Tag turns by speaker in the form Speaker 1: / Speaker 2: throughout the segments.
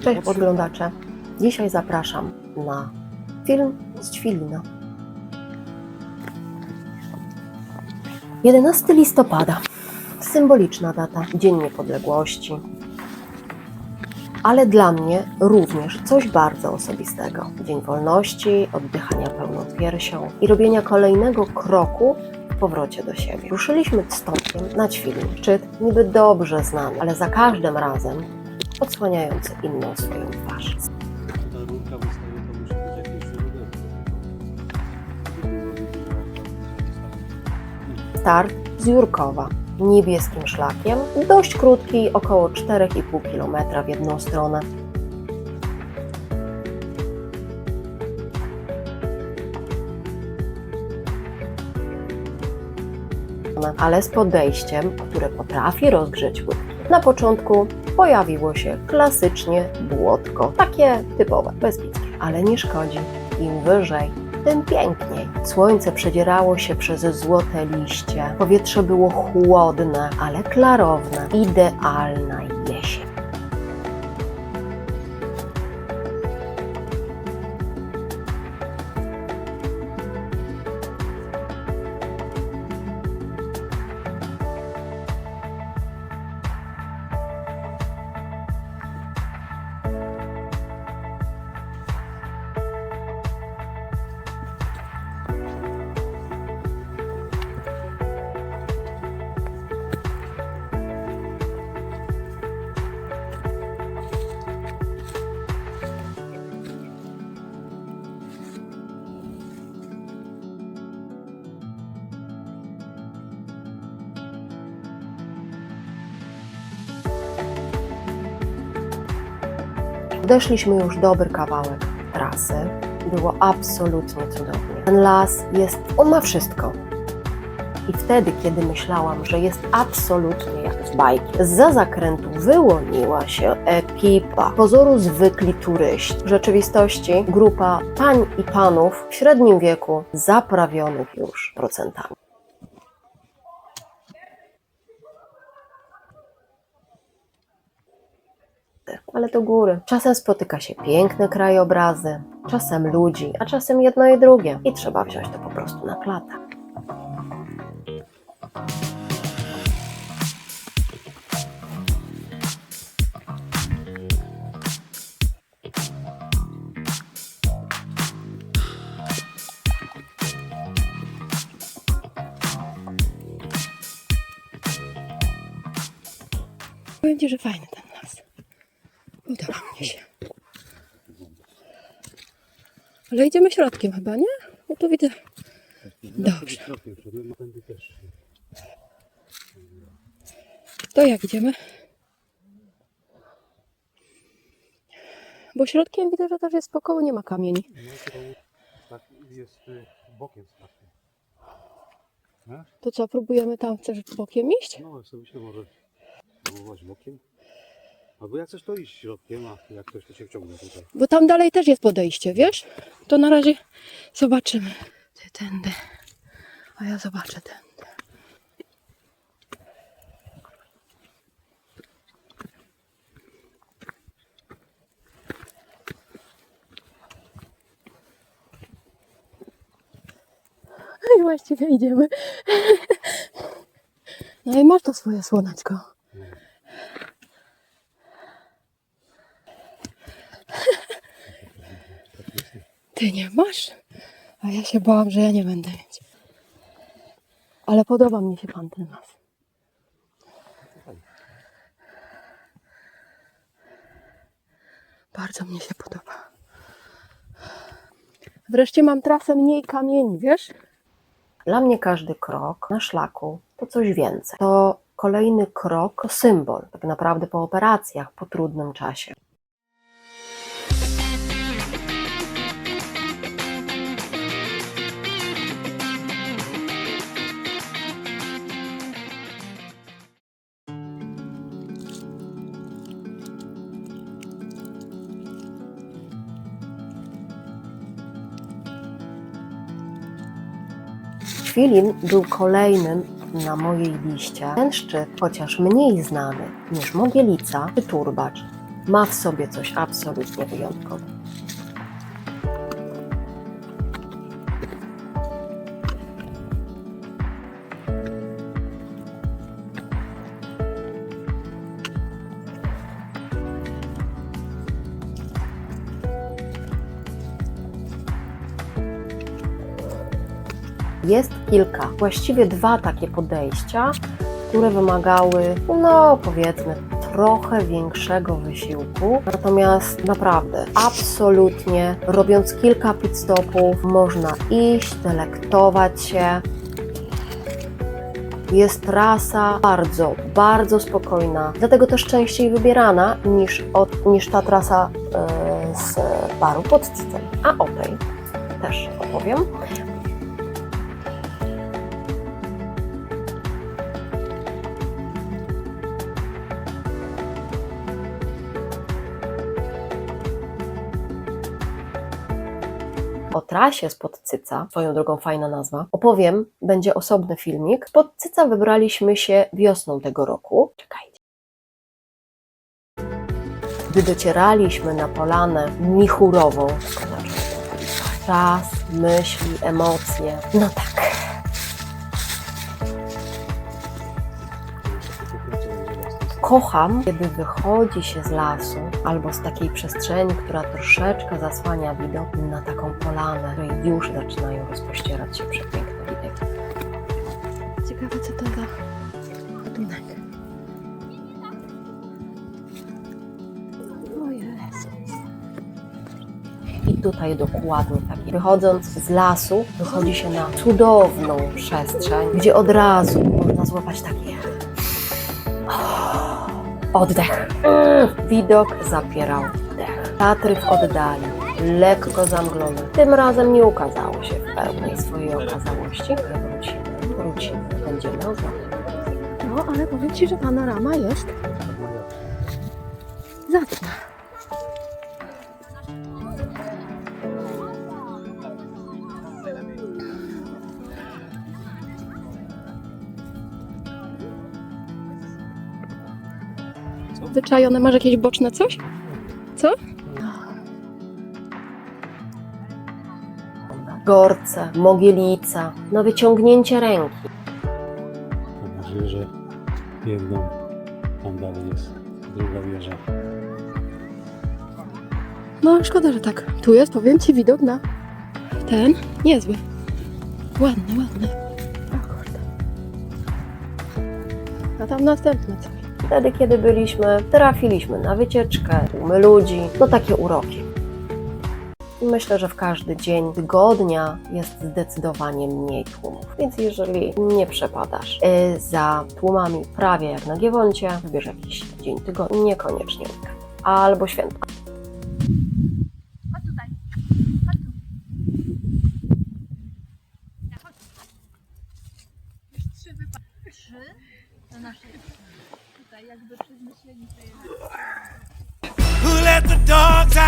Speaker 1: Cześć podglądacze. Dzisiaj zapraszam na film z Ćwilina. 11 listopada. Symboliczna data, Dzień Niepodległości. Ale dla mnie również coś bardzo osobistego. Dzień wolności, oddychania pełną piersią i robienia kolejnego kroku w powrocie do siebie. Ruszyliśmy stąpkiem na Ćwilin. Szczyt niby dobrze znany, ale za każdym razem odsłaniający inną swoją twarz. Start z Jurkowa niebieskim szlakiem, dość krótki, około 4,5 km w jedną stronę. Ale z podejściem, które potrafi rozgrzeć łydki. Na początku pojawiło się klasycznie błotko, takie typowe, bezbickie, ale nie szkodzi. Im wyżej, tym piękniej. Słońce przedzierało się przez złote liście, powietrze było chłodne, ale klarowne, idealna jesień. Odeszliśmy już dobry kawałek trasy. Było absolutnie cudownie. Ten las jest, on ma wszystko. I wtedy, kiedy myślałam, że jest absolutnie jak z bajki, za zakrętu wyłoniła się ekipa. Pozoru zwykli turyści. W rzeczywistości grupa pań i panów w średnim wieku, zaprawionych już procentami. Ale to góry. Czasem spotyka się piękne krajobrazy, czasem ludzi, a czasem jedno i drugie. I trzeba wziąć to po prostu na klatę.
Speaker 2: Ci, że fajny Podoba mi się. Ale idziemy środkiem chyba, nie? No tu widzę. Dobrze. To jak idziemy? Bo środkiem widzę, że też jest spokojnie, nie ma kamieni.
Speaker 3: Tak jest bokiem?
Speaker 2: To co, próbujemy tam, chcesz bokiem iść?
Speaker 3: No sobie się może próbować bokiem. Albo jak coś to iść środkiem, a jak coś to się wciągnie tutaj.
Speaker 2: Bo tam dalej też jest podejście, wiesz? To na razie zobaczymy. Ty tędy. A ja zobaczę tędy. I właściwie idziemy. No i masz to swoje słoneczko. Ty nie masz? A ja się bałam, że ja nie będę mieć. Ale podoba mi się pan ten las. Bardzo mnie się podoba. Wreszcie mam trasę mniej kamieni, wiesz?
Speaker 1: Dla mnie każdy krok na szlaku to coś więcej. To kolejny krok, to symbol, tak naprawdę po operacjach, po trudnym czasie. Ćwilin był kolejnym na mojej liście. Ten szczyt, chociaż mniej znany niż Mogielica czy Turbacz, ma w sobie coś absolutnie wyjątkowego. Kilka, właściwie dwa takie podejścia, które wymagały, no powiedzmy, trochę większego wysiłku. Natomiast naprawdę, absolutnie, robiąc kilka pit stopów, można iść, delektować się. Jest trasa bardzo, bardzo spokojna, dlatego też częściej wybierana niż, od, niż ta trasa e, z baru pod Cycem. A o tej też opowiem. Trasie spod Cyca, swoją drogą fajna nazwa, opowiem, będzie osobny filmik. Spod Cyca wybraliśmy się wiosną tego roku. Czekajcie. Gdy docieraliśmy na polanę Michurową, czas, myśli, emocje. No tak, kocham, kiedy wychodzi się z lasu albo z takiej przestrzeni, która troszeczkę zasłania widok na taką polanę, której już zaczynają rozpościerać się przepiękne widoki.
Speaker 2: Ciekawe, co to za gatunek.
Speaker 1: I tutaj dokładnie tak. Wychodząc z lasu, wychodzi się na cudowną przestrzeń, gdzie od razu można złapać takie oddech. Widok zapierał dech. Tatry w oddali, lekko zamglone. Tym razem nie ukazało się w pełnej swojej okazałości. Wrócimy, wrócimy, będziemy oglądać.
Speaker 2: No, ale powiem Ci, że panorama jest zacna. Wyczajone, masz jakieś boczne coś? Co?
Speaker 1: Gorce, Mogielica, na wyciągnięcie ręki.
Speaker 3: Mam nadzieję, że jedną tam dalej jest druga wieża.
Speaker 2: No, szkoda, że tak. Tu jest, powiem Ci, widok na ten niezły. Ładny, ładny. A tam następne coś.
Speaker 1: Wtedy, kiedy byliśmy, trafiliśmy na wycieczkę, tłumy ludzi, no takie uroki. Myślę, że w każdy dzień tygodnia jest zdecydowanie mniej tłumów. Więc jeżeli nie przepadasz y, za tłumami prawie jak na Giewoncie, wybierz jakiś dzień tygodnia, niekoniecznie. Albo święta.
Speaker 4: Who let the dogs out?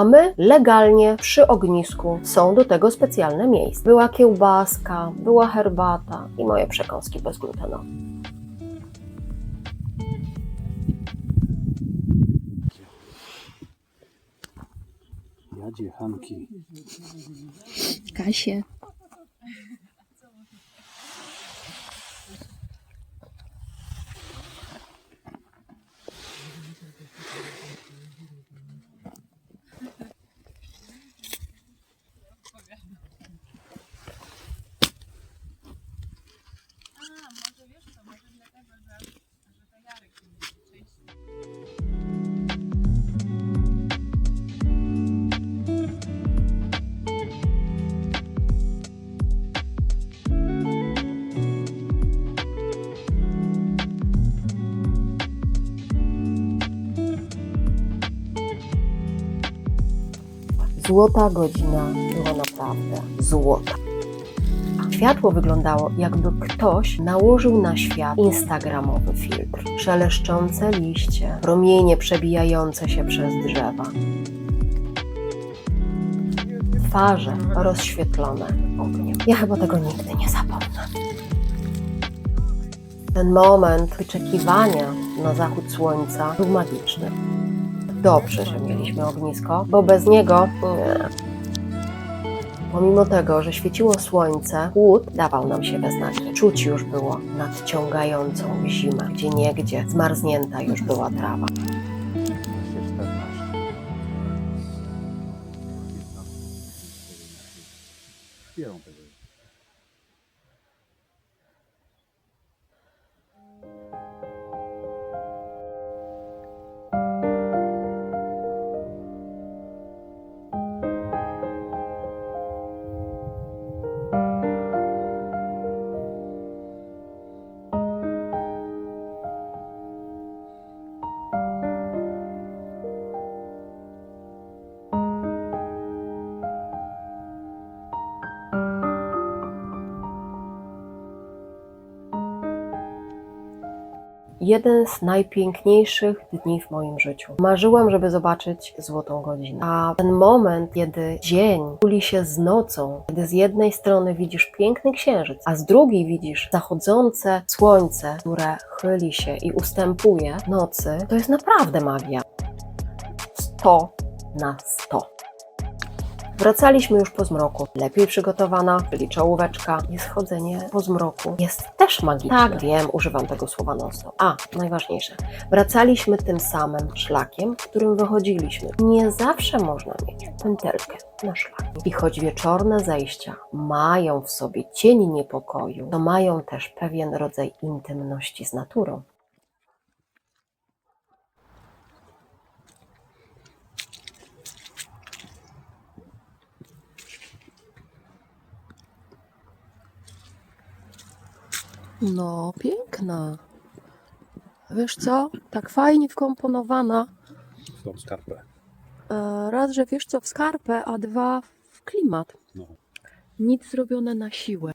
Speaker 1: A my legalnie przy ognisku są do tego specjalne miejsca. Była kiełbaska, była herbata i moje przekąski bezglutenowe.
Speaker 3: Jadzie Hanki.
Speaker 2: Kasie.
Speaker 1: Złota godzina była naprawdę złota. Światło wyglądało, jakby ktoś nałożył na świat instagramowy filtr. Szeleszczące liście, promienie przebijające się przez drzewa. Twarze rozświetlone ogniem. Ja chyba tego nigdy nie zapomnę. Ten moment wyczekiwania na zachód słońca był magiczny. Dobrze, że mieliśmy ognisko, bo bez niego nie. Pomimo tego, że świeciło słońce, chłód dawał nam się we znaki. Czuć już było nadciągającą zimę, gdzie niegdzie zmarznięta już była trawa.
Speaker 3: Jest
Speaker 1: Jeden z najpiękniejszych dni w moim życiu. Marzyłam, żeby zobaczyć złotą godzinę. A ten moment, kiedy dzień kuli się z nocą, kiedy z jednej strony widzisz piękny księżyc, a z drugiej widzisz zachodzące słońce, które chyli się i ustępuje nocy, to jest naprawdę magia. 100 na 100. Wracaliśmy już po zmroku, lepiej przygotowana, czyli czołóweczka i schodzenie po zmroku jest też magiczne. Tak, wiem, używam tego słowa non stop. A, najważniejsze, wracaliśmy tym samym szlakiem, którym wychodziliśmy. Nie zawsze można mieć pętelkę na szlak. I choć wieczorne zejścia mają w sobie cień niepokoju, to mają też pewien rodzaj intymności z naturą.
Speaker 2: No, piękna. Wiesz co? Tak fajnie wkomponowana.
Speaker 3: W tą skarpę.
Speaker 2: E, Raz, że wiesz co, w skarpę, a dwa w klimat.
Speaker 3: No.
Speaker 2: Nic zrobione na siłę.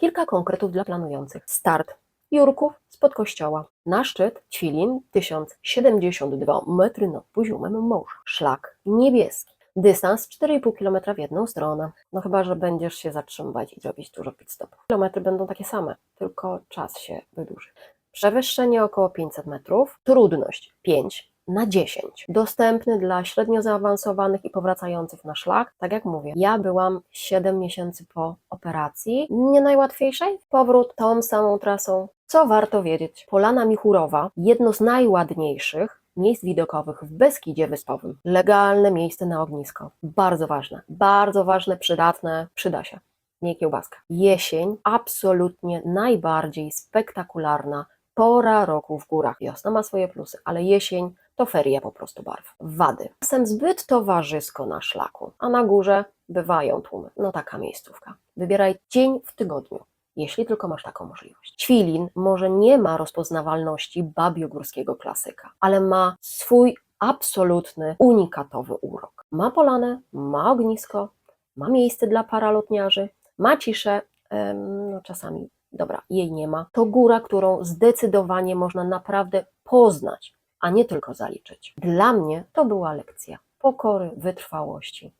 Speaker 1: Kilka konkretów dla planujących. Start Jurków spod kościoła. Na szczyt Ćwilin 1072 metry nad poziomem morza. Szlak niebieski. Dystans 4,5 km w jedną stronę. No chyba, że będziesz się zatrzymywać i robić dużo pit stopów. Kilometry będą takie same, tylko czas się wydłuży. Przewyższenie około 500 metrów. Trudność 5 na 10. Dostępny dla średnio zaawansowanych i powracających na szlak. Tak jak mówię, ja byłam 7 miesięcy po operacji, nie najłatwiejszej. Powrót tą samą trasą. Co warto wiedzieć? Polana Michurowa, jedno z najładniejszych miejsc widokowych w Beskidzie Wyspowym. Legalne miejsce na ognisko. Bardzo ważne, bardzo ważne, przydatne, przyda się. Nie kiełbaska. Jesień, absolutnie najbardziej spektakularna pora roku w górach. Wiosna ma swoje plusy, ale jesień to feria po prostu barw. Wady. Czasem zbyt towarzysko na szlaku, a na górze bywają tłumy. No taka miejscówka. Wybieraj dzień w tygodniu, jeśli tylko masz taką możliwość. Ćwilin może nie ma rozpoznawalności babiogórskiego klasyka, ale ma swój absolutny, unikatowy urok. Ma polanę, ma ognisko, ma miejsce dla paralotniarzy, ma ciszę, em, no czasami, dobra, jej nie ma. To góra, którą zdecydowanie można naprawdę poznać, a nie tylko zaliczyć. Dla mnie to była lekcja pokory, wytrwałości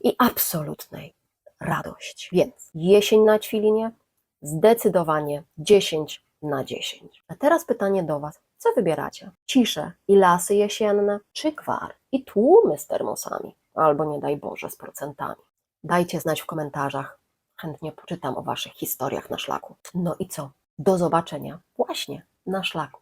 Speaker 1: i absolutnej radości. Więc jesień na Ćwilinie zdecydowanie 10 na 10. A teraz pytanie do Was. Co wybieracie? Ciszę i lasy jesienne, czy gwar i tłumy z termosami? Albo nie daj Boże z procentami. Dajcie znać w komentarzach. Chętnie poczytam o Waszych historiach na szlaku. No i co? Do zobaczenia właśnie na szlaku.